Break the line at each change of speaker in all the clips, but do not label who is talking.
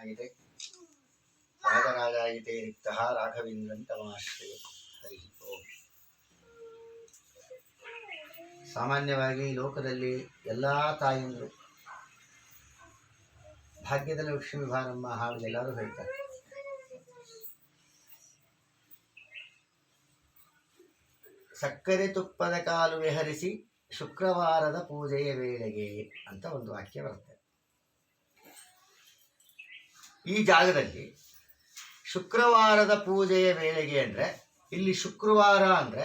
ಆಗಿದೆ. ರಾಜರಾಜಾಯಿತೆ ರಿಕ್ತ ರಾಘವೇಂದ್ರನ್ ತಮಾಶ್ರಯ ಸಾಮಾನ್ಯವಾಗಿ ಲೋಕದಲ್ಲಿ ಎಲ್ಲ ತಾಯಂದರು ಭಾಗ್ಯದ ಲಕ್ಷ್ಮಿ ಭಾರಮ್ಮ ಹಾಗೆ ಎಲ್ಲರೂ ಹೇಳ್ತಾರೆ. ಸಕ್ಕರೆ ತುಪ್ಪದ ಕಾಲು ವಿಹರಿಸಿ ಶುಕ್ರವಾರದ ಪೂಜೆಯ ವೇಳೆಗೆ ಅಂತ ಒಂದು ವಾಕ್ಯ ಬರುತ್ತೆ ಈ ಜಾಗದಲ್ಲಿ ಶುಕ್ರವಾರದ ಪೂಜೆಯ ವೇಳೆಗೆ ಅಂದರೆ, ಇಲ್ಲಿ ಶುಕ್ರವಾರ ಅಂದರೆ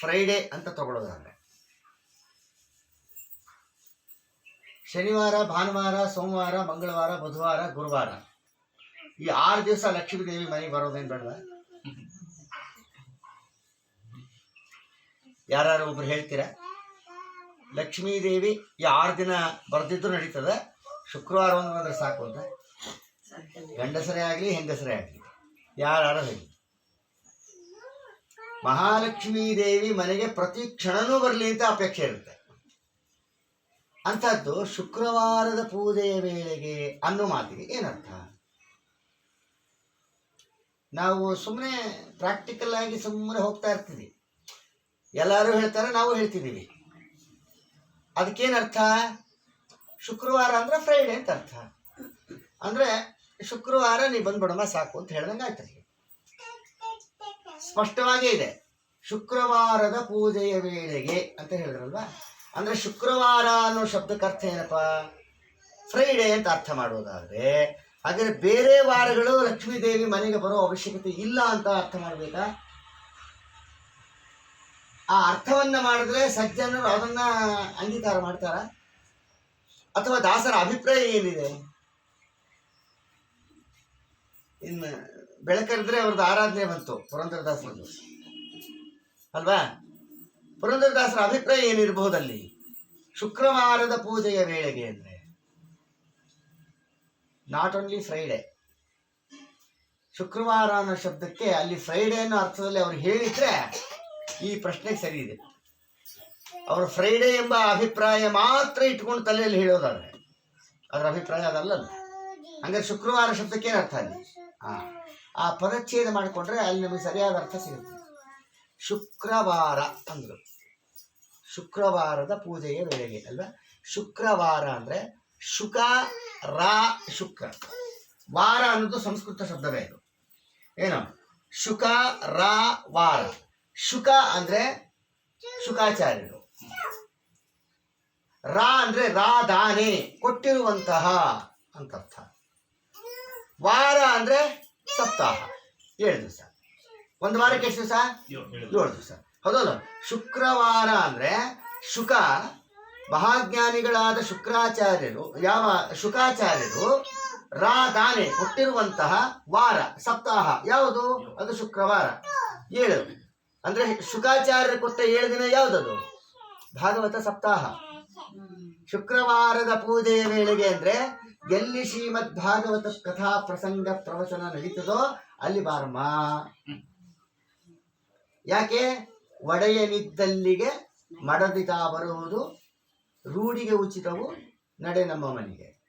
ಫ್ರೈಡೇ ಅಂತ ತಗೊಳ್ಳೋದಾದರೆ ಶನಿವಾರ, ಭಾನುವಾರ, ಸೋಮವಾರ, ಮಂಗಳವಾರ, ಬುಧವಾರ, ಗುರುವಾರ. ಈ ಆರು ದಿವಸ ಲಕ್ಷ್ಮೀ ದೇವಿ ಮನೆಗೆ ಬರೋದೇನು ಬೇಡ ಯಾರು ಒಬ್ರು ಹೇಳ್ತೀರಾ? ಲಕ್ಷ್ಮೀ ದೇವಿ ಈ ಆರು ದಿನ ಬರ್ದಿದ್ರು ನಡೀತದೆ, ಶುಕ್ರವಾರ ಒಂದು ಬಂದರೆ ಸಾಕು ಅಂತ. ಗಂಡಸರೇ ಆಗಲಿ, ಹೆಂಗಸರೇ ಆಗಲಿ, ಯಾರು ಹೇಳಿ ಮಹಾಲಕ್ಷ್ಮೀ ದೇವಿ ಮನೆಗೆ ಪ್ರತಿ ಕ್ಷಣನೂ ಬರಲಿ ಅಂತ ಅಪೇಕ್ಷೆ ಇರುತ್ತೆ. ಅಂಥದ್ದು ಶುಕ್ರವಾರದ ಪೂಜೆಯ ವೇಳೆಗೆ ಅನ್ನೋ ಮಾತಿಗೆ ಏನರ್ಥ? ನಾವು ಸುಮ್ಮನೆ ಪ್ರಾಕ್ಟಿಕಲ್ ಆಗಿ ಸುಮ್ಮನೆ ಹೋಗ್ತಾ ಇರ್ತೀವಿ. ಎಲ್ಲರೂ ಹೇಳ್ತಾರೆ, ನಾವು ಹೇಳ್ತಿದ್ದೀವಿ. ಅದಕ್ಕೇನರ್ಥ? ಶುಕ್ರವಾರ ಅಂದ್ರೆ ಫ್ರೈಡೆ ಅಂತ ಅರ್ಥ. ಅಂದ್ರೆ ಶುಕ್ರವಾರ ನೀ ಬಂದ್ಬಿಡಮ್ಮ ಸಾಕು ಅಂತ ಹೇಳ್ದಂಗೆ ಆಯ್ತಲ್ಲಿ ಸ್ಪಷ್ಟವಾಗೇ ಇದೆ. ಶುಕ್ರವಾರದ ಪೂಜೆಯ ವೇಳೆಗೆ ಅಂತ ಹೇಳಿದ್ರಲ್ವಾ? ಅಂದ್ರೆ ಶುಕ್ರವಾರ ಅನ್ನೋ ಶಬ್ದಕ್ಕೆ ಅರ್ಥ ಏನಪ್ಪ? ಫ್ರೈಡೆ ಅಂತ ಅರ್ಥ ಮಾಡೋದಾದ್ರೆ ಹಾಗೆ ಬೇರೆ ವಾರಗಳು ಲಕ್ಷ್ಮೀ ದೇವಿ ಮನೆಗೆ ಬರೋ ಅವಶ್ಯಕತೆ ಇಲ್ಲ ಅಂತ ಅರ್ಥ ಮಾಡಬೇಕಾ? ಆ ಅರ್ಥವನ್ನ ಮಾಡಿದ್ರೆ ಸಜ್ಜನರು ಅದನ್ನ ಅಂಗೀಕಾರ ಮಾಡ್ತಾರ? ಅಥವಾ ದಾಸರ ಅಭಿಪ್ರಾಯ ಏನಿದೆ? ಇನ್ನು ಬೆಳಕರಿದ್ರೆ ಅವ್ರದ್ದು ಆರಾಧನೆ ಬಂತು ಪುರಂದರದಾಸರದ್ದು. ಅಲ್ವಾ? ಪುರಂದರದಾಸರ ಅಭಿಪ್ರಾಯ ಏನಿರಬಹುದಲ್ಲಿ? ಶುಕ್ರವಾರದ ಪೂಜೆಯ ವೇಳೆಗೆ ಅಂದ್ರೆ? ನಾಟ್ ಓನ್ಲಿ ಫ್ರೈಡೆ ಶುಕ್ರವಾರ ಅನ್ನೋ ಶಬ್ದಕ್ಕೆ ಅಲ್ಲಿ ಫ್ರೈಡೆ ಅನ್ನೋ ಅರ್ಥದಲ್ಲಿ ಅವ್ರು ಹೇಳಿದ್ರೆ ಈ ಪ್ರಶ್ನೆ ಸರಿ ಇದೆ. ಅವರು ಫ್ರೈಡೆ ಎಂಬ ಅಭಿಪ್ರಾಯ ಮಾತ್ರ ಇಟ್ಕೊಂಡು ತಲೆಯಲ್ಲಿ ಹೇಳೋದಾದ್ರೆ. ಅದರ ಅಭಿಪ್ರಾಯ ಅದಲ್ಲ ಹಂಗಾರೆ ಶುಕ್ರವಾರ ಶಬ್ದಕ್ಕೆ ಅರ್ಥ ಅಲ್ಲಿ? ಆ ಆ ಪದಚ್ಛೇದ ಮಾಡಿಕೊಂಡ್ರೆ ಅಲ್ಲಿ ನಮಗೆ ಸರಿಯಾದ ಅರ್ಥ ಸಿಗುತ್ತೆ. ಶುಕ್ರವಾರ ಅಂದರು. ಶುಕ್ರವಾರದ ಪೂಜೆಯ ವೇಳೆಗೆ, ಅಲ್ವಾ? ಶುಕ್ರವಾರ ಅಂದರೆ ಶುಕ, ರಾ, ಶುಕ್ರ. ವಾರ ಅನ್ನೋದು ಸಂಸ್ಕೃತ ಶಬ್ದವೇ ಇದು ಏನು? ಶುಕ, ರಾ, ವಾರ. ಶುಕ ಅಂದರೆ ಶುಕಾಚಾರ್ಯರು. ರಾ ಅಂದರೆ ರಾ ದಾನೆ ಕೊಟ್ಟಿರುವಂತಹ ಅಂತ ಅರ್ಥ. ವಾರ ಅಂದ್ರೆ ಸಪ್ತಾಹ. ಏಳು ದಿವಸ. ಒಂದು ವಾರಕ್ಕೆ ಎಷ್ಟು ದಿವಸ? ಏಳು ದಿವಸ. ಹೌದಲ್ಲ ಶುಕ್ರವಾರ ಅಂದ್ರೆ ಶುಕ ಮಹಾಜ್ಞಾನಿಗಳಾದ ಶುಕ್ರಾಚಾರ್ಯರು ಯಾವ ಶುಕಾಚಾರ್ಯರು ರಾ ದಾನೆ ಹುಟ್ಟಿರುವಂತಹ ವಾರ ಸಪ್ತಾಹ. ಯಾವುದು? ಅದು ಶುಕ್ರವಾರ. ಏಳು. ಅಂದ್ರೆ ಶುಕಾಚಾರ್ಯರು ಕೊಟ್ಟ ಏಳು ದಿನ ಯಾವುದದು? ಭಾಗವತ ಸಪ್ತಾಹ. ಶುಕ್ರವಾರದ ಪೂಜೆಯ ವೇಳೆಗೆ ಅಂದ್ರೆ ಎಲ್ಲಿ ಶ್ರೀಮದ್ ಭಾಗವತ ಕಥಾ ಪ್ರಸಂಗ ಪ್ರವಚನ ನಡೀತದೋ ಅಲ್ಲಿ ಬಾರಮ್ಮ. ಯಾಕೆ? ಒಡೆಯನಿದ್ದಲ್ಲಿಗೆ ಮಡದಿತಾ ಬರುವುದು ರೂಢಿಗೆ ಉಚಿತವು ನಡೆ ನಮ್ಮ ಮನೆಗೆ.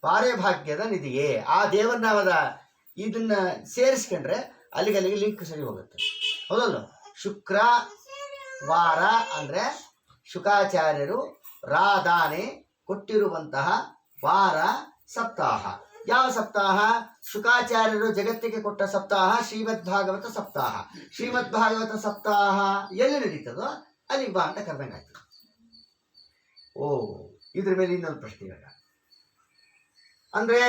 ಪಾರೆ ಭಾಗ್ಯದ ನಿಧಿಯೇ. ಆ ದೇವರನಾಮದ ಇದನ್ನ ಸೇರಿಸ್ಕೊಂಡ್ರೆ ಅಲ್ಲಿಗೆ ಅಲ್ಲಿಗೆ ಲಿಂಕ್ ಸರಿ ಹೋಗುತ್ತೆ. ಹೌದಲ್ಲ ಶುಕ್ರ, ವಾರ ಅಂದ್ರೆ ಶುಕಾಚಾರ್ಯರು ರಾಧಾನೆ ಕೊಟ್ಟಿರುವಂತಹ ವಾರ ಸಪ್ತಾಹ. ಯಾವ ಸಪ್ತಾಹ? ಶುಕಾಚಾರ್ಯರು ಜಗತ್ತಿಗೆ ಕೊಟ್ಟ ಸಪ್ತಾಹ ಶ್ರೀಮದ್ ಭಾಗವತ ಸಪ್ತಾಹ. ಶ್ರೀಮದ್ ಭಾಗವತ ಸಪ್ತಾಹ ಎಲ್ಲಿ ನಡೀತದೋ ಅಲ್ಲಿ ಬಾ ಅಂತ ಕರೆದಂಗಾಯ್ತು ಓ ಇದ್ರ ಮೇಲೆ ಇನ್ನೊಂದು ಪ್ರಶ್ನೆ ಇವಾಗ. ಅಂದ್ರೆ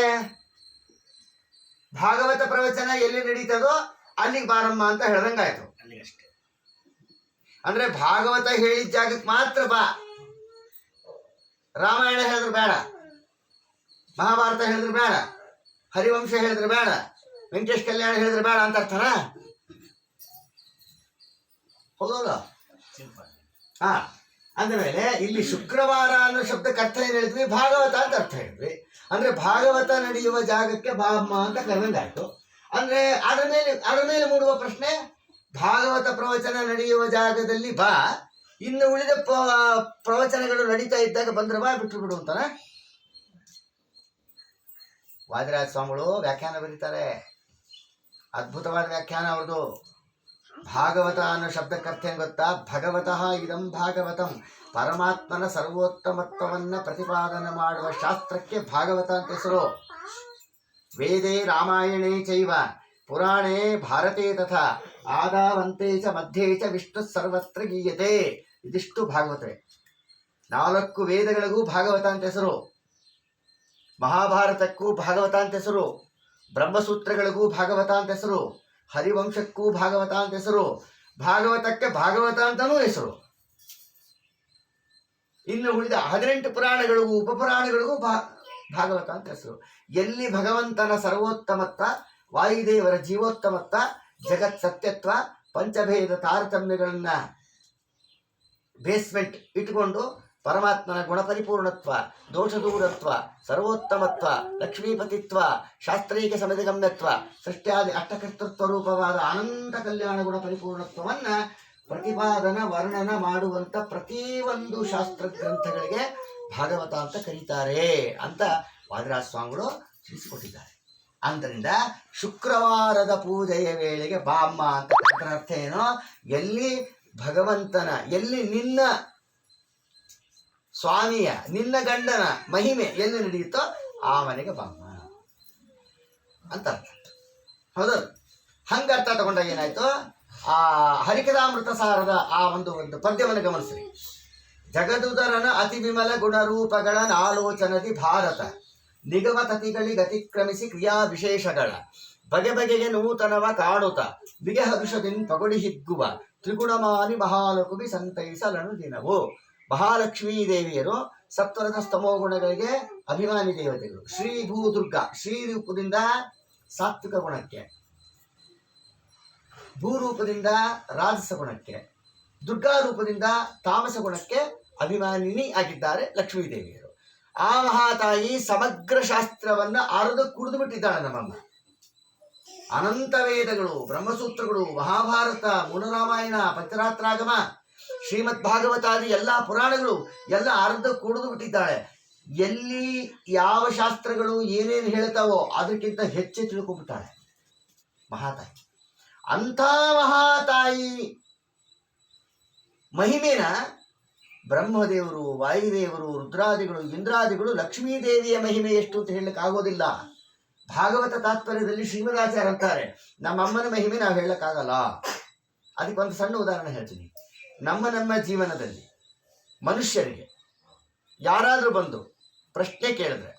ಭಾಗವತ ಪ್ರವಚನ ಎಲ್ಲಿ ನಡೀತದೋ ಅಲ್ಲಿಗೆ ಬಾರಮ್ಮ ಅಂತ ಹೇಳ್ದಂಗಾಯ್ತು
ಅಲ್ಲಿಗಷ್ಟೇ
ಅಂದ್ರೆ ಭಾಗವತ ಹೇಳಿದ ಜಾಗಕ್ಕೆ ಮಾತ್ರ ಬಾ. ರಾಮಾಯಣ ಹೇಳಿದ್ರು ಬೇಡ. ಮಹಾಭಾರತ ಹೇಳಿದ್ರೆ ಬೇಡ. ಹರಿವಂಶ ಹೇಳಿದ್ರೆ ಬೇಡ. ವೆಂಕಟೇಶ್ ಕಲ್ಯಾಣ ಹೇಳಿದ್ರೆ ಬೇಡ ಅಂತ ಅರ್ಥನ? ಹೌದಲ್ಲ ಹಾ. ಅಂದಮೇಲೆ ಇಲ್ಲಿ ಶುಕ್ರವಾರ ಅನ್ನೋ ಶಬ್ದಕ್ಕೆ ಅರ್ಥ ಏನು ಹೇಳಿದ್ವಿ? ಭಾಗವತ ಅಂತ ಅರ್ಥ ಹೇಳಿದ್ವಿ. ಅಂದ್ರೆ ಭಾಗವತ ನಡೆಯುವ ಜಾಗಕ್ಕೆ ಬಾಮ್ಮ ಅಂತ ಕರೆದಂಗಾಯ್ತು. ಅಂದ್ರೆ ಅದರ ಮೇಲೆ ಅದರ ಮೇಲೆ ಮೂಡುವ ಪ್ರಶ್ನೆ, ಭಾಗವತ ಪ್ರವಚನ ನಡೆಯುವ ಜಾಗದಲ್ಲಿ ಬಾ. ಇನ್ನು ಉಳಿದ ಪ್ರವಚನಗಳು ನಡೀತಾ ಇದ್ದಾಗ ಬಂದ್ರೆ ಬಾ ಬಿಟ್ಟು ಬಿಡು ಅಂತಾನ? ವಾದಿರಾಜ ಸ್ವಾಮಿಗಳು ವ್ಯಾಖ್ಯಾನ ಬರೀತಾರೆ. ಅದ್ಭುತವಾದ ವ್ಯಾಖ್ಯಾನ ಅವ್ರದ್ದು ಭಾಗವತ ಅನ್ನೋ ಶಬ್ದಕ್ಕರ್ಥ ಏನು ಗೊತ್ತಾ? ಭಗವತಃ ಇದಂ ಭಾಗವತಂ. ಪರಮಾತ್ಮನ ಸರ್ವೋತ್ತಮತ್ವವನ್ನ ಪ್ರತಿಪಾದನೆ ಮಾಡುವ ಶಾಸ್ತ್ರಕ್ಕೆ ಭಾಗವತ ಅಂತ ಹೆಸರು. ವೇದೇ ರಾಮಾಯಣೇ ಚೈವ. ಪುರಾಣೇ ಭಾರತೇ ತಥಾ. ಆದಾವಂತೆ ಚ ಮಧ್ಯೆ ಚ ವಿಷ್ಣು ಸರ್ವತ್ರ ಗೀಯತೆ. ಇದಿಷ್ಟು ಭಾಗವತರೆ. ನಾಲ್ಕು ವೇದಗಳಿಗೂ ಭಾಗವತ ಅಂತ ಹೆಸರು. ಮಹಾಭಾರತಕ್ಕೂ ಭಾಗವತ ಅಂತ ಹೆಸರು, ಬ್ರಹ್ಮಸೂತ್ರಗಳಿಗೂ ಭಾಗವತ ಅಂತ ಹೆಸರು, ಹರಿವಂಶಕ್ಕೂ ಭಾಗವತ ಅಂತ ಹೆಸರು, ಭಾಗವತಕ್ಕೆ ಭಾಗವತ ಅಂತನೂ ಹೆಸರು. ಇನ್ನು ಉಳಿದ ಹದಿನೆಂಟು ಪುರಾಣಗಳಿಗೂ ಉಪಪುರಾಣಗಳಿಗೂ ಭಾ ಭಾಗವತ ಅಂತ ಹೆಸರು. ಎಲ್ಲಿ ಭಗವಂತನ ಸರ್ವೋತ್ತಮತ್ವ, ವಾಯುದೇವರ ಜೀವೋತ್ತಮತ್ವ, ಜಗತ್ ಸತ್ಯತ್ವ, ಪಂಚಭೇದ ತಾರತಮ್ಯಗಳನ್ನ ಬೇಸ್ಮೆಂಟ್ ಇಟ್ಟುಕೊಂಡು ಪರಮಾತ್ಮನ ಗುಣಪರಿಪೂರ್ಣತ್ವ, ದೋಷದೂರತ್ವ, ಸರ್ವೋತ್ತಮತ್ವ, ಲಕ್ಷ್ಮೀಪತಿತ್ವ, ಶಾಸ್ತ್ರೀಯ ಸಮಿತಿಗಮ್ಯತ್ವ ಸೃಷ್ಟ್ಯಾದಿ ಅಷ್ಟಕರ್ತೃತ್ವ ರೂಪವಾದ ಅನಂತ ಕಲ್ಯಾಣ ಗುಣ ಪರಿಪೂರ್ಣತ್ವವನ್ನ ಪ್ರತಿಪಾದನ, ವರ್ಣನ ಮಾಡುವಂತ ಪ್ರತಿಯೊಂದು ಶಾಸ್ತ್ರ ಗ್ರಂಥಗಳಿಗೆ ಭಾಗವತ ಅಂತ ಕರೀತಾರೆ ಅಂತ ವಾದಿರಾಜ ಸ್ವಾಮಿಗಳು ತಿಳಿಸಿಕೊಟ್ಟಿದ್ದಾರೆ. ಆದ್ದರಿಂದ ಶುಕ್ರವಾರದ ಪೂಜೆಯ ವೇಳೆಗೆ ಬಾಮ್ಮ ಅಂತ ಅದರ ಅರ್ಥ ಏನೋ? ಎಲ್ಲಿ ಭಗವಂತನ, ಎಲ್ಲಿ ನಿನ್ನ ಸ್ವಾಮಿಯ, ನಿನ್ನ ಗಂಡನ ಮಹಿಮೆ ಎಲ್ಲಿ ನಡೆಯುತ್ತೋ ಆ ಮನೆಗೆ ಬಮ್ಮ ಅಂತ ಅರ್ಥ. ಹೌದು. ಹಂಗ ಅರ್ಥ ತಗೊಂಡಾಗ ಏನಾಯ್ತು? ಆ ಹರಿಕದಾಮೃತ ಸಾರದ ಆ ಒಂದು ಒಂದು ಪದ್ಯವನ್ನು ಗಮನಿಸ್ರಿ. ಜಗದುದರನ ಅತಿ ವಿಮಲ ಗುಣರೂಪಗಳ ನಾಲೋಚನದಿ ಭಾರತ. ನಿಗಮತತಿಗಳಿಗೆ ಅತಿಕ್ರಮಿಸಿ ಕ್ರಿಯಾ ವಿಶೇಷಗಳ ಬಗೆ ಬಗೆಗೆ ನೂತನವ ಕಾಡುತ. ಬಿಗೆ ಹರುಷದಿನ್ ಪಗುಡಿ ಹಿಗ್ಗುವ. ತ್ರಿಗುಣಮಾನಿ ಮಹಾಲಕುಬಿ ಸಂತೈಸಲನು ದಿನವು. ಮಹಾಲಕ್ಷ್ಮೀ ದೇವಿಯರು ಸತ್ವರದ ಸ್ತಮೋ ಗುಣಗಳಿಗೆ ಅಭಿಮಾನಿ ದೇವತೆಗಳು. ಶ್ರೀ ಭೂದುರ್ಗ, ಶ್ರೀ ರೂಪದಿಂದ ಸಾತ್ವಿಕ ಗುಣಕ್ಕೆ ಭೂರೂಪದಿಂದ ರಾಜಸ ಗುಣಕ್ಕೆ, ದುರ್ಗಾ ರೂಪದಿಂದ ತಾಮಸ ಗುಣಕ್ಕೆ ಅಭಿಮಾನಿನಿ ಆಗಿದ್ದಾರೆ ಲಕ್ಷ್ಮೀ ದೇವಿಯರು ಆ ಮಹಾತಾಯಿ ಸಮಗ್ರ ಶಾಸ್ತ್ರವನ್ನ ಅರದು ಕುಡಿದು ಬಿಟ್ಟಿದ್ದಾಳೆ ನಮ್ಮಮ್ಮ. ಅನಂತ ವೇದಗಳು, ಬ್ರಹ್ಮಸೂತ್ರಗಳು, ಮಹಾಭಾರತ ಮೂಲರಾಮಾಯಣ ಪಂಚರಾತ್ರಾಗಮ ಶ್ರೀಮದ್ ಭಾಗವತಾದಿ ಎಲ್ಲಾ ಪುರಾಣಗಳು ಎಲ್ಲ ಅರ್ಧ ಕುಡಿದು ಬಿಟ್ಟಿದ್ದಾಳೆ. ಎಲ್ಲಿ ಯಾವ ಶಾಸ್ತ್ರಗಳು ಏನೇನು ಹೇಳ್ತಾವೋ ಅದಕ್ಕಿಂತ ಹೆಚ್ಚೆ ತಿಳ್ಕೊಂಡ್ಬಿಟ್ಟಾಳೆ. ಮಹಾತಾಯಿ. ಅಂಥ ಮಹಾತಾಯಿ ಮಹಿಮೇನ ಬ್ರಹ್ಮದೇವರು, ವಾಯುದೇವರು, ರುದ್ರಾದಿಗಳು, ಇಂದ್ರಾದಿಗಳು ಲಕ್ಷ್ಮೀದೇವಿಯ ಮಹಿಮೆ ಎಷ್ಟು ಅಂತ ಹೇಳಲಿಕ್ಕೆ ಆಗೋದಿಲ್ಲ. ಭಾಗವತ ತಾತ್ಪರ್ಯದಲ್ಲಿ ಶ್ರೀಮದಾಚಾರ್ಯ ಅಂತಾರೆ, ನಮ್ಮಮ್ಮನ ಮಹಿಮೆ ನಾವು ಹೇಳಕ್ಕಾಗಲ್ಲ. ಅದಕ್ಕೆ ಒಂದು ಸಣ್ಣ ಉದಾಹರಣೆ ಹೇಳ್ತೀನಿ. ನಮ್ಮ ನಮ್ಮ ಜೀವನದಲ್ಲಿ ಮನುಷ್ಯರಿಗೆ ಯಾರಾದರೂ ಬಂದು ಪ್ರಶ್ನೆ ಕೇಳಿದ್ರೆ,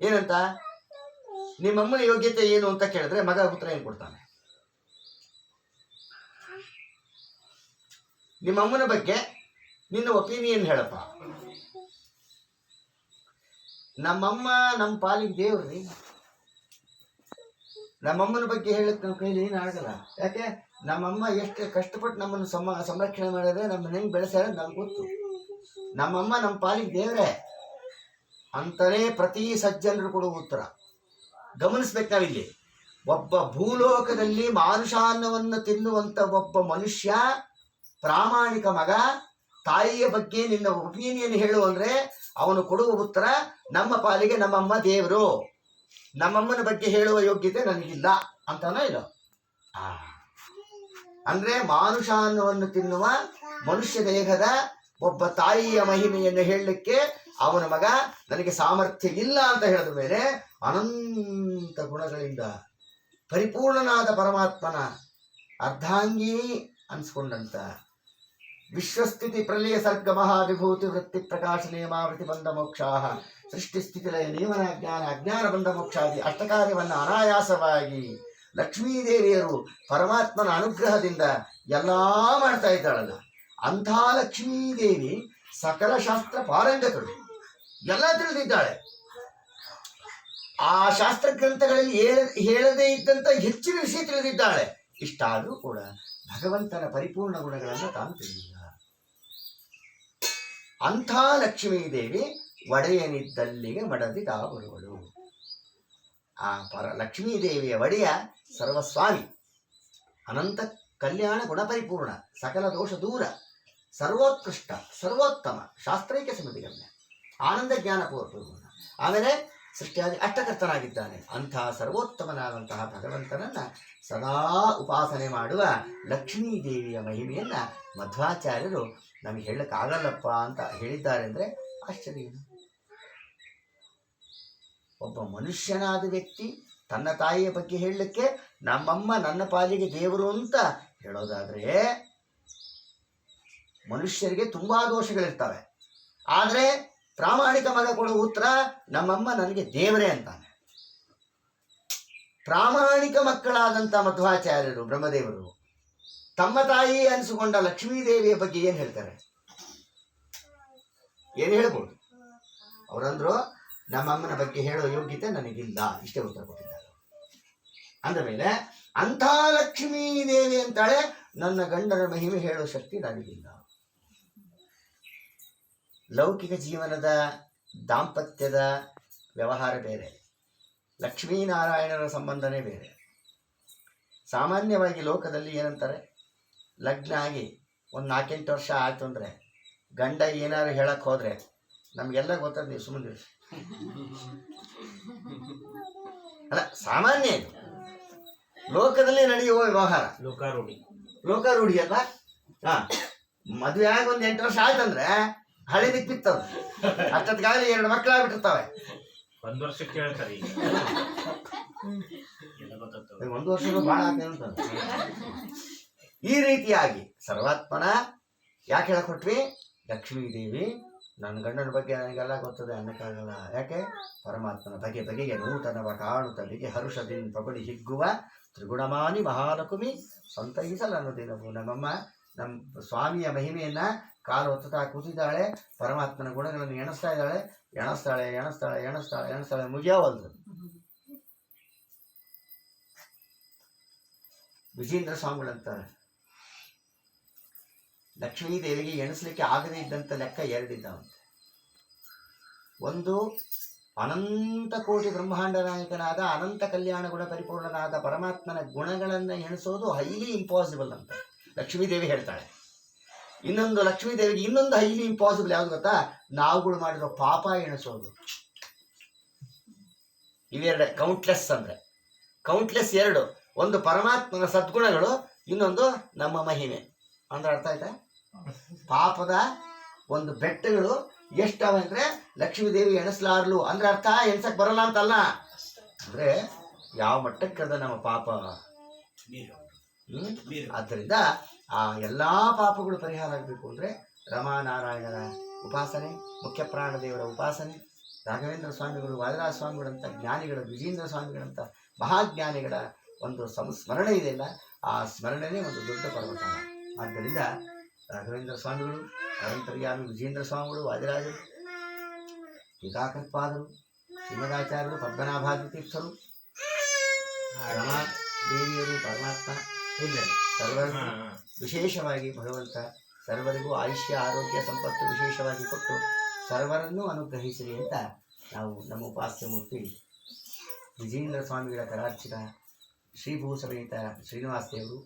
ಏನಂತ? ನಿಮ್ಮಮ್ಮನ ಯೋಗ್ಯತೆ ಏನು ಅಂತ ಕೇಳಿದ್ರೆ ಮಗ ಉತ್ತರ ಏನು ಕೊಡ್ತಾನೆ? ನಿಮ್ಮಮ್ಮನ ಬಗ್ಗೆ ನಿನ್ನ ಒಪಿನಿಯನ್ ಹೇಳಪ್ಪ. ನಮ್ಮಮ್ಮ, ನಮ್ಮ ಪಾಲಿಗೆ ದೇವ್ರಿ. ನಮ್ಮಮ್ಮನ ಬಗ್ಗೆ ಹೇಳಕ್ಕೆ ನಮ್ಮ ಕೈಲಿ ಏನು ಆಗಲ್ಲ. ಯಾಕೆ? ನಮ್ಮಮ್ಮ ಎಷ್ಟು ಕಷ್ಟಪಟ್ಟು ನಮ್ಮನ್ನು ಸಮ, ಸಂರಕ್ಷಣೆ ಮಾಡಿದ್ರೆ ನಮ್ಮನ್ನ ಹೆಂಗೆ ಬೆಳೆಸ್ಯಾರ ನಮ್ಗೆ ಗೊತ್ತು. ನಮ್ಮಮ್ಮ ನಮ್ಮ ಪಾಲಿಗೆ ದೇವ್ರೆ. ಅಂತಲೇ ಪ್ರತಿ ಸಜ್ಜನರು ಕೊಡುವ ಉತ್ತರ. ಗಮನಿಸ್ಬೇಕು ನಾವಿಲ್ಲಿ. ಒಬ್ಬ ಭೂಲೋಕದಲ್ಲಿ ಮಾನುಷಾನ್ನವನ್ನು ತಿನ್ನುವಂಥ ಒಬ್ಬ ಮನುಷ್ಯ, ಪ್ರಾಮಾಣಿಕ ಮಗ, ತಾಯಿಯ ಬಗ್ಗೆ ನಿನ್ನ ಒಪಿನಿಯನ್ ಹೇಳು ಅಂದರೆ ಅವನು ಕೊಡುವ ಉತ್ತರ, ನಮ್ಮ ಪಾಲಿಗೆ ನಮ್ಮಮ್ಮ ದೇವರು. ನಮ್ಮಮ್ಮನ ಬಗ್ಗೆ ಹೇಳುವ ಯೋಗ್ಯತೆ ನನಗಿಲ್ಲ. ಅಂತಾನೋ ಇಲ್ಲ ಆ. ಅಂದ್ರೆ ಮಾನುಷಾನ್ನವನ್ನು ತಿನ್ನುವ ಮನುಷ್ಯ ದೇಹದ ಒಬ್ಬ ತಾಯಿಯ ಮಹಿಮೆಯನ್ನು ಹೇಳಲಿಕ್ಕೆ ಅವನ ಮಗ ನನಗೆ ಸಾಮರ್ಥ್ಯ ಇಲ್ಲ ಅಂತ ಹೇಳಿದ ಮೇಲೆ ಅನಂತ ಗುಣಗಳಿಂದ ಪರಿಪೂರ್ಣನಾದ ಪರಮಾತ್ಮನ ಅರ್ಧಾಂಗಿ ಅನ್ಸ್ಕೊಂಡಂತ. ವಿಶ್ವಸ್ಥಿತಿ ಪ್ರಲಯ ಸರ್ಗ ಮಹಾವಿಭೂತಿ ವೃತ್ತಿ ಪ್ರಕಾಶ ನಿಯಮಾವೃತಿ ಬಂಧ ಮೋಕ್ಷಾಹ. ಸೃಷ್ಟಿ ಸ್ಥಿತಿ ಲಯ ನಿಯಮನ ಜ್ಞಾನ, ಅಜ್ಞಾನ ಬಂಧ ಮೋಕ್ಷಾದಿ ಅಷ್ಟಕಾರ್ಯವನ್ನು ಅನಾಯಾಸವಾಗಿ ಲಕ್ಷ್ಮೀದೇವಿಯರು ಪರಮಾತ್ಮನ ಅನುಗ್ರಹದಿಂದ ಎಲ್ಲ ಮಾಡ್ತಾ ಇದ್ದಾಳಲ್ಲ. ಅಂಥ ಲಕ್ಷ್ಮೀದೇವಿ ಸಕಲ ಶಾಸ್ತ್ರ ಪಾರಂಗತಳು. ಎಲ್ಲ ತಿಳಿದಿದ್ದಾಳೆ. ಆ ಶಾಸ್ತ್ರ ಗ್ರಂಥಗಳಲ್ಲಿ ಹೇಳ, ಹೇಳದೇ ಇದ್ದಂತ ಹೆಚ್ಚಿನ ವಿಷಯ ತಿಳಿದಿದ್ದಾಳೆ. ಇಷ್ಟಾದರೂ ಕೂಡ ಭಗವಂತನ ಪರಿಪೂರ್ಣ ಗುಣಗಳನ್ನು ತಾನು ತಿಳಿದಿಲ್ಲ. ಅಂಥ ಲಕ್ಷ್ಮೀದೇವಿ ಒಡೆಯನಿದ್ದಲ್ಲಿಗೆ ಮಡದಿ ತಾ ಬರುವಳು. ಆ ಪರ ಲಕ್ಷ್ಮೀದೇವಿಯ ಒಡೆಯ ಸರ್ವಸ್ವಾಮಿ. ಅನಂತ ಕಲ್ಯಾಣ ಗುಣಪರಿಪೂರ್ಣ, ಸಕಲ ದೋಷ ದೂರ, ಸರ್ವೋತ್ಕೃಷ್ಟ, ಸರ್ವೋತ್ತಮ ಶಾಸ್ತ್ರೈಕ ಸಮಿತಿಗಮ್ಯ ಆನಂದ ಜ್ಞಾನ ಪೂರ್ಣ ಆಮೇಲೆ ಸೃಷ್ಟಿಯಾಗಿ ಅಷ್ಟಕರ್ತನಾಗಿದ್ದಾನೆ. ಅಂತಹ ಸರ್ವೋತ್ತಮನಾದಂತಹ ಭಗವಂತನನ್ನ ಸದಾ ಉಪಾಸನೆ ಮಾಡುವ ಲಕ್ಷ್ಮೀದೇವಿಯ ಮಹಿಮೆಯನ್ನ ಮಧ್ವಾಚಾರ್ಯರು ನಮಗೆ ಹೇಳಕ್ಕಾಗಲ್ಲಪ್ಪ ಅಂತ ಹೇಳಿದ್ದಾರೆ ಅಂದ್ರೆ ಆಶ್ಚರ್ಯ? ಒಬ್ಬ ಮನುಷ್ಯನಾದ ವ್ಯಕ್ತಿ ತನ್ನ ತಾಯಿಯ ಬಗ್ಗೆ ಹೇಳಲಿಕ್ಕೆ ನಮ್ಮಮ್ಮ ನನ್ನ ಪಾಲಿಗೆ ದೇವರು ಅಂತ ಹೇಳೋದಾದ್ರೆ ಮನುಷ್ಯರಿಗೆ ತುಂಬಾ ದೋಷಗಳಿರ್ತವೆ. ಆದರೆ ಪ್ರಾಮಾಣಿಕ ಮಗ ಕೊಡೋ ಉತ್ತರ ನಮ್ಮಮ್ಮ ನನಗೆ ದೇವರೇ ಅಂತಾನೆ. ಪ್ರಾಮಾಣಿಕ ಮಕ್ಕಳಾದಂಥ ಮಧ್ವಾಚಾರ್ಯರು, ಬ್ರಹ್ಮದೇವರು ತಮ್ಮ ತಾಯಿ ಅನಿಸಿಕೊಂಡ ಲಕ್ಷ್ಮೀದೇವಿಯ ಬಗ್ಗೆ ಏನು ಹೇಳ್ತಾರೆ? ಏನು ಹೇಳ್ಬೋದು? ಅವರಂದ್ರು ನಮ್ಮಮ್ಮನ ಬಗ್ಗೆ ಹೇಳೋ ಯೋಗ್ಯತೆ ನನಗಿಲ್ಲ. ಇಷ್ಟೇ ಉತ್ತರ ಕೊಟ್ಟಿದ್ದಾರೆ. ಅಂದ ಮೇಲೆ, ಅಂಥ ಲಕ್ಷ್ಮೀ ದೇವಿ ಅಂತಾಳೆ, ನನ್ನ ಗಂಡನ ಮಹಿಮೆ ಹೇಳೋ ಶಕ್ತಿ ನನಗಿಲ್ಲ. ಲೌಕಿಕ ಜೀವನದ ದಾಂಪತ್ಯದ ವ್ಯವಹಾರ ಬೇರೆ. ಲಕ್ಷ್ಮೀನಾರಾಯಣರ ಸಂಬಂಧನೇ ಬೇರೆ. ಸಾಮಾನ್ಯವಾಗಿ ಲೋಕದಲ್ಲಿ ಏನಂತಾರೆ? ಲಗ್ನ ಆಗಿ ಒಂದು ನಾಲ್ಕೆಂಟು ವರ್ಷ ಆಯ್ತು ಅಂದರೆ ಗಂಡ ಏನಾದ್ರು ಹೇಳಕ್ಕೆ ಹೋದರೆ ನಮಗೆಲ್ಲ ಗೊತ್ತದ ನೀವು ಸುಮ್ಮನೆ ಅಲ್ಲ ಸಾಮಾನ್ಯ ಇದು. ಲೋಕದಲ್ಲಿ ನಡೆಯುವ ವ್ಯವಹಾರ.
ಲೋಕಾರೂಢಿ.
ಲೋಕಾರೂಢಿ ಅಲ್ಲ ಹಾ. ಮದುವೆ ಆಗ ಒಂದು ಎಂಟು ವರ್ಷ ಆಯ್ತಂದ್ರೆ ಹಳೆ ಬಿತ್ತದ ಅಷ್ಟೊತ್ತಿಗಾಗಲಿ ಎರಡು ಮಕ್ಕಳಾಗ್ಬಿಟ್ಟಿರ್ತಾವೆ.
ಒಂದ್ ಗೊತ್ತಾಗ್ತದೆ.
ಈಗ ಒಂದು ವರ್ಷ ಭಾಳ ಈ ರೀತಿಯಾಗಿ ಸರ್ವಾತ್ಮನ ಯಾಕೆ ಹೇಳಕೊಟ್ವಿ? ಲಕ್ಷ್ಮೀ ದೇವಿ ನನ್ನ ಗಂಡನ ಬಗ್ಗೆ ನನಗೆಲ್ಲ ಗೊತ್ತದೆ, ಅನ್ನಕ್ಕಾಗಲ್ಲ. ಯಾಕೆ? ಪರಮಾತ್ಮನ ಬಗೆ ಬಗೆಗೆ ನೂತನವ ಕಾಣುತ್ತ ಬಿಗೆ ಹರುಷದಿನ್ ಪಗುಡಿ ಹಿಗ್ಗುವ ತ್ರಿಗುಣಮಾನಿ ಮಹಾಲಕುಮಿ ಸಂತೈಸಲು ಅನ್ನೋದೇನವು ನಮ್ಮಮ್ಮ ನಮ್ಮ ಸ್ವಾಮಿಯ ಮಹಿಮೆಯನ್ನ ಕಾಲು ಒತ್ತುತ್ತಾ ಕೂತಿದ್ದಾಳೆ, ಪರಮಾತ್ಮನ ಗುಣಗಳನ್ನು ಎಣಿಸ್ತಾ ಇದ್ದಾಳೆ. ಎಣಸ್ತಾಳೆ ಎಣಸ್ತಾಳೆ ಎಣಸ್ತಾಳೆ, ಎಣಿಸ್ತಾಳೆ, ಮುಗಿಯವಲ್ದು. ವಿಜೇಂದ್ರ ಸ್ವಾಮಿಗಳಂತಾರೆ ಲಕ್ಷ್ಮೀ ದೇವಿಗೆ ಎಣಿಸ್ಲಿಕ್ಕೆ ಆಗದೇ ಇದ್ದಂಥ ಲೆಕ್ಕ ಎರಡಿದ್ದಾವಂತೆ ಒಂದು ಅನಂತ ಕೋಟಿ ಬ್ರಹ್ಮಾಂಡ ನಾಯಕನಾದ ಅನಂತ ಕಲ್ಯಾಣ ಗುಣ ಪರಿಪೂರ್ಣನಾದ ಪರಮಾತ್ಮನ ಗುಣಗಳನ್ನು ಎಣಿಸೋದು ಹೈಲಿ ಇಂಪಾಸಿಬಲ್ ಅಂತ ಲಕ್ಷ್ಮೀದೇವಿ ಹೇಳ್ತಾಳೆ. ಇನ್ನೊಂದು ಲಕ್ಷ್ಮೀದೇವಿಗೆ ಇನ್ನೊಂದು ಹೈಲಿ ಇಂಪಾಸಿಬಲ್ ಯಾವುದು ಗೊತ್ತಾ? ನಾವುಗಳು ಮಾಡಿರೋ ಪಾಪ ಎಣಿಸೋದು. ಇವೆರಡೆ ಕೌಂಟ್ಲೆಸ್ ಅಂದ್ರೆ. ಕೌಂಟ್ಲೆಸ್ ಎರಡು. ಒಂದು ಪರಮಾತ್ಮನ ಸದ್ಗುಣಗಳು, ಇನ್ನೊಂದು ನಮ್ಮ ಮಹಿಮೆ. ಅಂದ್ರೆ ಅರ್ಥ ಆಯ್ತಾ? ಪಾಪದ ಒಂದು ಬೆಟ್ಟಗಳು ಎಷ್ಟವ ಅಂದ್ರೆ ಲಕ್ಷ್ಮೀ ದೇವಿ ಎಣಿಸ್ಲಾರ್ಲು. ಅಂದ್ರೆ ಅರ್ಥ ಎಣಸಕ್ ಬರಲ್ಲ ಅಂತಲ್ಲ. ಅಂದ್ರೆ ಯಾವ ಮಟ್ಟಕ್ಕದ ನಮ್ಮ ಪಾಪ? ಆದ್ದರಿಂದ ಆ ಎಲ್ಲಾ ಪಾಪಗಳು ಪರಿಹಾರ ಆಗಬೇಕು ಅಂದ್ರೆ ರಮಾನಾರಾಯಣನ ಉಪಾಸನೆ, ಮುಖ್ಯ ಪ್ರಾಣ ದೇವರ ಉಪಾಸನೆ, ರಾಘವೇಂದ್ರ ಸ್ವಾಮಿಗಳು, ವಾದರಾಜ ಸ್ವಾಮಿಗಳಂಥ ಜ್ಞಾನಿಗಳ ವಿಜೇಂದ್ರ ಸ್ವಾಮಿಗಳಂತ ಮಹಾಜ್ಞಾನಿಗಳ ಒಂದು ಸಂಸ್ಮರಣೆ ಇದೆಯಲ್ಲ ಆ ಸ್ಮರಣೆನೇ ಒಂದು ದೊಡ್ಡ ಪರ್ವತ. ಆದ್ದರಿಂದ ರಾಘವೇಂದ್ರ ಸ್ವಾಮಿಗಳು ಅನಂತರ್ಯಾಮಿ ವಿಜೇಂದ್ರ ಸ್ವಾಮಿಗಳು ವಾದಿರಾಜರು ಟೀಕಾಕೃತ್ಪಾದರು ಶ್ರೀಮದಾಚಾರ್ಯರು ಪದ್ಮನಾಭಾದಿ ತೀರ್ಥರು ರಮಾ ದೇವಿಯರು ಪರಮಾತ್ಮ
ಇಲ್ಲ ಹಾ.
ವಿಶೇಷವಾಗಿ ಭಗವಂತ ಸರ್ವರಿಗೂ ಆಯುಷ್ಯ ಆರೋಗ್ಯ ಸಂಪತ್ತು ವಿಶೇಷವಾಗಿ ಕೊಟ್ಟು ಸರ್ವರನ್ನೂ ಅನುಗ್ರಹಿಸಲಿ ಅಂತ ನಾವು ನಮ್ಮ ಉಪಾಸ್ಯ ಮೂರ್ತಿ ವಿಜೇಂದ್ರ ಸ್ವಾಮಿಗಳ ಕರಾರ್ಚಿತ ಶ್ರೀಭೂ ಸಮೇತ ಶ್ರೀನಿವಾಸ ದೇವರು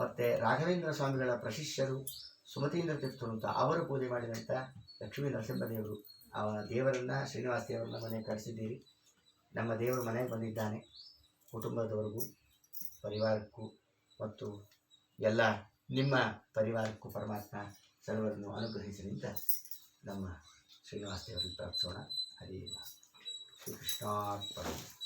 ಮತ್ತು ರಾಘವೇಂದ್ರ ಸ್ವಾಮಿಗಳ ಪ್ರಶಿಷ್ಯರು ಸುಮತೀಂದ್ರ ತೀರ್ಥರು ಅಂತ ಅವರು ಪೂಜೆ ಮಾಡಿದಂಥ ಲಕ್ಷ್ಮೀ ನರಸಿಂಹದೇವರು, ಆ ದೇವರನ್ನು, ಶ್ರೀನಿವಾಸ ದೇವರನ್ನ ಮನೆಗೆ ಕರೆಸಿದ್ದೀರಿ. ನಮ್ಮ ದೇವರು ಮನೆಗೆ ಬಂದಿದ್ದಾನೆ ಕುಟುಂಬದವರೆಗೂ, ಪರಿವಾರಕ್ಕೂ ಮತ್ತು ಎಲ್ಲ ನಿಮ್ಮ ಪರಿವಾರಕ್ಕೂ ಪರಮಾತ್ಮ ಸರ್ವರನ್ನು ಅನುಗ್ರಹಿಸಲಿ ಅಂತ ನಮ್ಮ ಶ್ರೀನಿವಾಸ ದೇವರಿಗೆ ಪ್ರಾರ್ಥಿಸೋಣ. ಹರಿ ಶ್ರೀಕೃಷ್ಣಾರ್ಪಣ.